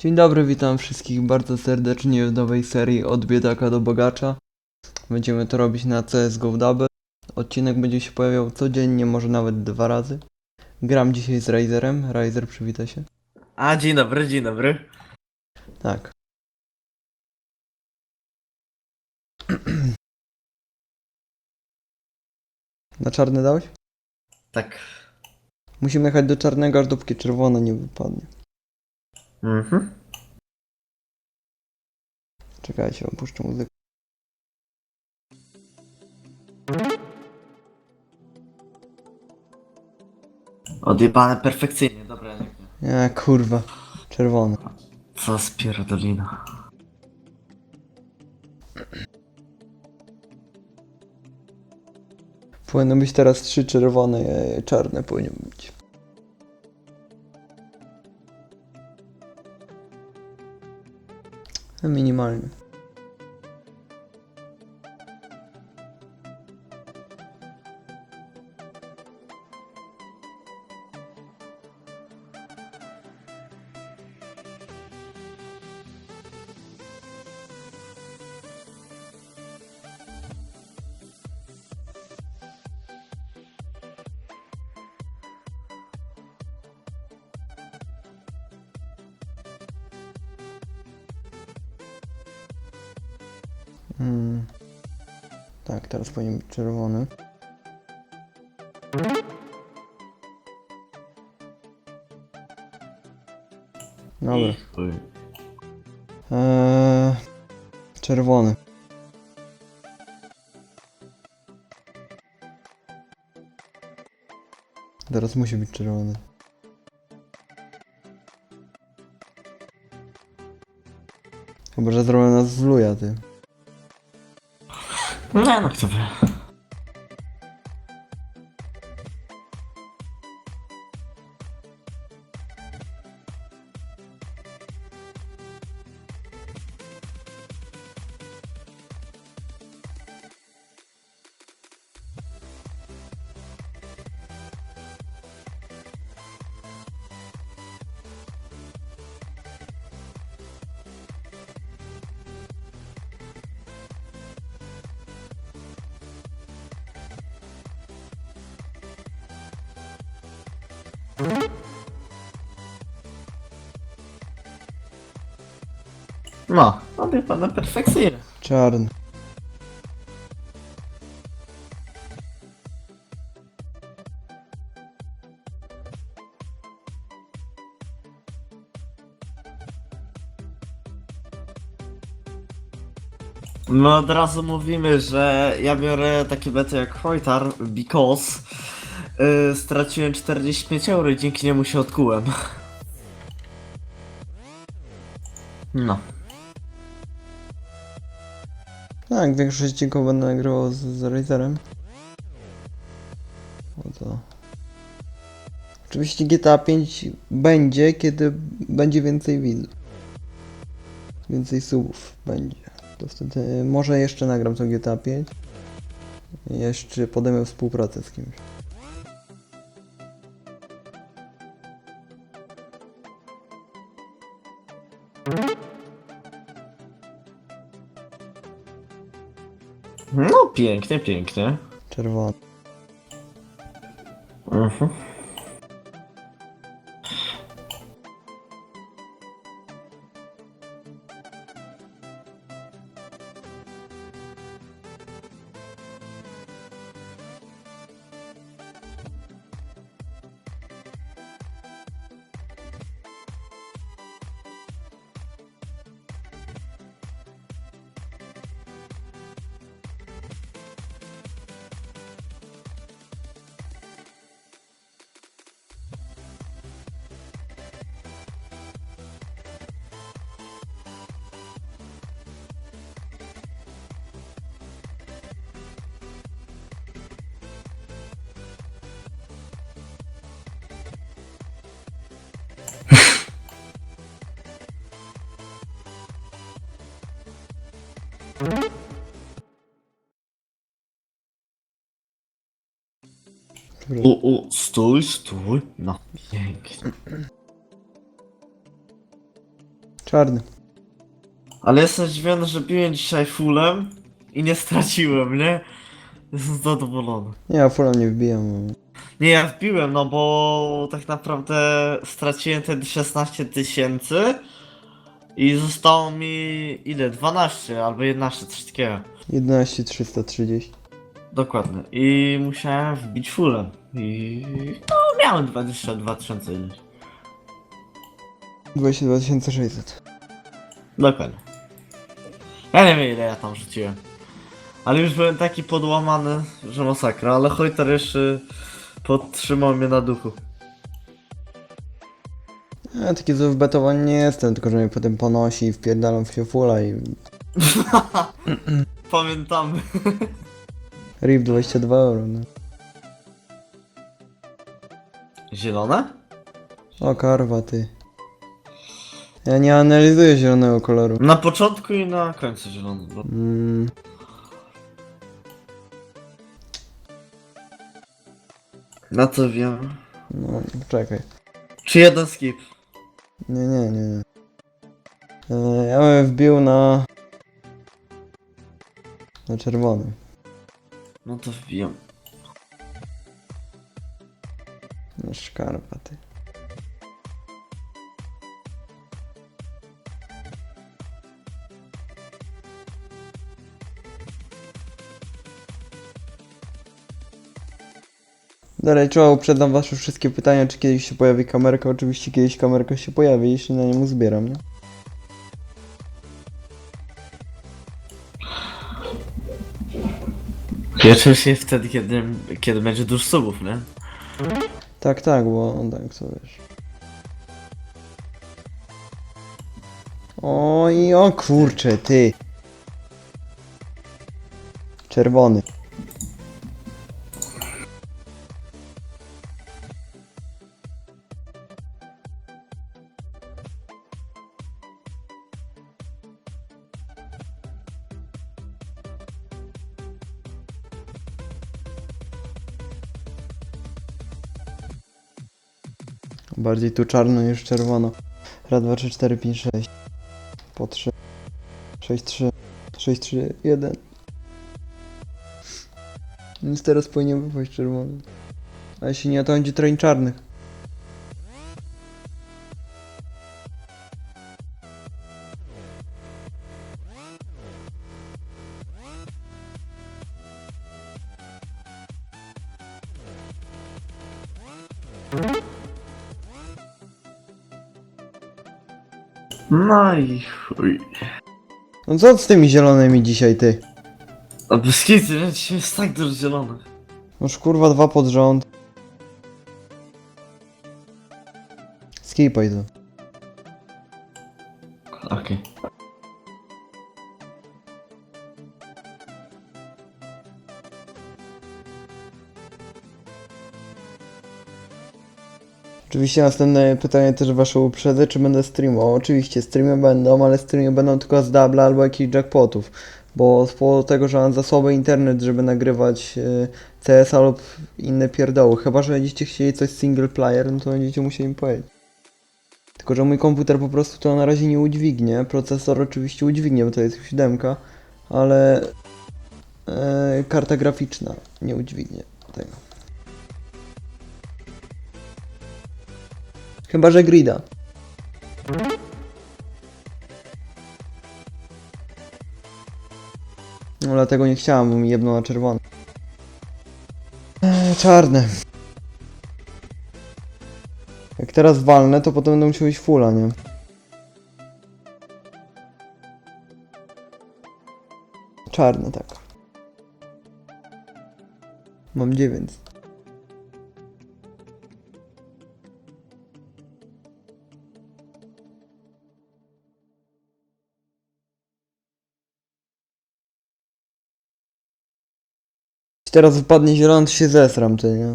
Dzień dobry, witam wszystkich bardzo serdecznie w nowej serii Od biedaka do bogacza. Będziemy to robić na CSGO Double. Odcinek będzie się pojawiał codziennie, może nawet dwa razy. Gram dzisiaj z Razerem. Razer, przywita się. A, dzień dobry, dzień dobry. Tak. Na czarny dałeś? Tak. Musimy jechać do czarnego, aż dopóki czerwone nie wypadnie. Mhm. Czekajcie, opuszczę muzykę. Odjebane perfekcyjnie, dobra, nie. Nie, kurwa. Czerwony. Co spierdolina. Powinno być teraz trzy czerwone, e, czarne powinien być. No, Minimalnie. Mm. Tak, teraz powinien być czerwony. Dobra. Eee, czerwony. Teraz musi być czerwony. Chyba, że zrobią nas z luja, ty. Nie no, kto wie. No, odjebane perfekcyjnie. Czarny. My od razu mówimy, że ja biorę takie bety jak Hojtar, because yy, straciłem 45 euro i dzięki niemu się odkułem. No. Tak, większość odcinków będę nagrywał z, z Razerem. O to. Oczywiście GTA 5 będzie, kiedy będzie więcej widzów. Więcej subów będzie. To wtedy może jeszcze nagram to GTA 5. Jeszcze podejmę współpracę z kimś. Pięknie, pięknie. Czerwony. Mhm. U, u, stój, stój. No, pięknie. Czarny. Ale jestem zdziwiony, że biłem dzisiaj fullem i nie straciłem, nie? Jestem zadowolony. Nie, ja fulla nie wbijam. Nie, ja wbiłem, no bo tak naprawdę straciłem te 16 tysięcy i zostało mi ile? 12 albo 11, coś takiego. 11 330. Dokładnie. I musiałem wbić fullem. I no miałem 22 tysiące ileś. 22 600. Dokładnie. Ja nie wiem ile ja tam rzuciłem. Ale już byłem taki podłamany, że masakra, ale Hojter jeszcze podtrzymał mnie na duchu. Ja taki zły w nie jestem, tylko że mnie potem ponosi i wpierdalam w się fulla i... Pamiętamy. RIP 22 euro, no. Zielone? O karwa, ty. Ja nie analizuję zielonego koloru. Na początku i na końcu zielony. Bo... Mm, Na co wiem. no, czekaj. Czy jeden skip? Nie, nie, nie, nie. E, ja bym wbił na... Na czerwony. No to wbijam. Na szkarpa, ty. Dalej, czoła uprzedzam wasze wszystkie pytania, czy kiedyś się pojawi kamerka. Oczywiście kiedyś kamerka się pojawi, jeśli na niemu zbieram, nie? I oczywiście wtedy, kiedy, kiedy będzie dużo subów, nie? Tak, tak, bo tak, co wiesz. Oj, o kurcze, ty. Czerwony. Bardziej tu czarno niż czerwono. Raz, dwa, trzy, cztery, pięć, sześć. Po trzy. Sześć, trzy. Sześć, trzy, jeden. Więc teraz powinien wypaść czerwony. A jeśli nie, to będzie train czarnych. No i chuj. No co z tymi zielonymi dzisiaj, ty? A kitu, nie? Dzisiaj jest tak dużo zielonych. Noż kurwa dwa pod rząd. Skipaj to. Okej. Oczywiście następne pytanie też wasze uprzedzę, czy będę streamował. Oczywiście streamy będą, ale streamy będą tylko z dubla albo jakichś jackpotów. Bo z powodu tego, że mam za słaby internet, żeby nagrywać y, CS lub inne pierdoły. Chyba, że będziecie chcieli coś single player, no to będziecie musieli mi powiedzieć. Tylko, że mój komputer po prostu to na razie nie udźwignie. Procesor oczywiście udźwignie, bo to jest 7, ale e, karta graficzna nie udźwignie tego. Chyba, że grida. No dlatego nie chciałam, bo mi jedno na czerwone. Eee, czarne. Jak teraz walnę, to potem będę musiał iść fulla, nie? Czarne, tak. Mam dziewięć. Teraz wypadnie zielony, to się zesram, ty, nie?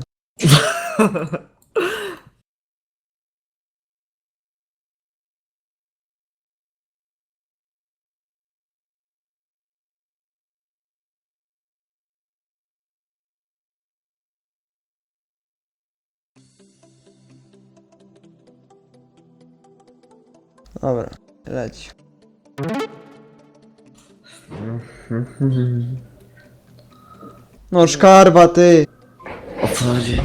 Dobra. Leć. No szkarba ty! O co chodzi?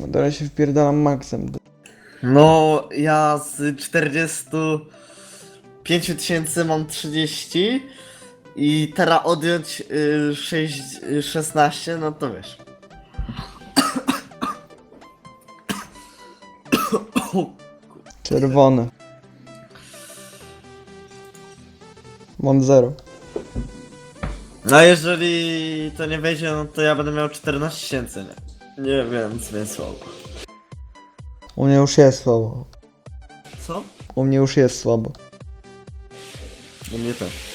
No teraz się wpierdalam maksem. No, ja z 45 tysięcy mam 30 i teraz odjąć y, 6, y, 16, no to wiesz. Czerwony. Mam zero. No jeżeli to nie wejdzie, no to ja będę miał 14 tysięcy, nie? Nie wiem, więc słabo. U mnie już jest słabo. Co? U mnie już jest słabo. U mnie też.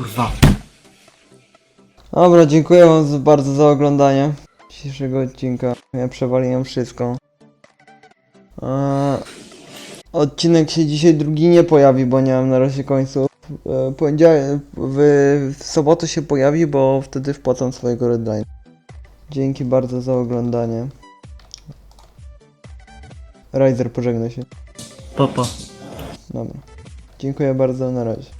Kurwa. Dobra, dziękuję wam bardzo za oglądanie dzisiejszego odcinka. Ja przewaliłem wszystko. Eee, odcinek się dzisiaj drugi nie pojawi, bo nie mam na razie końców. Eee, poniedziałek, w, w sobotę się pojawi, bo wtedy wpłacam swojego redline. Dzięki bardzo za oglądanie. Riser pożegna się. Papa. Dobra. Dziękuję bardzo, na razie.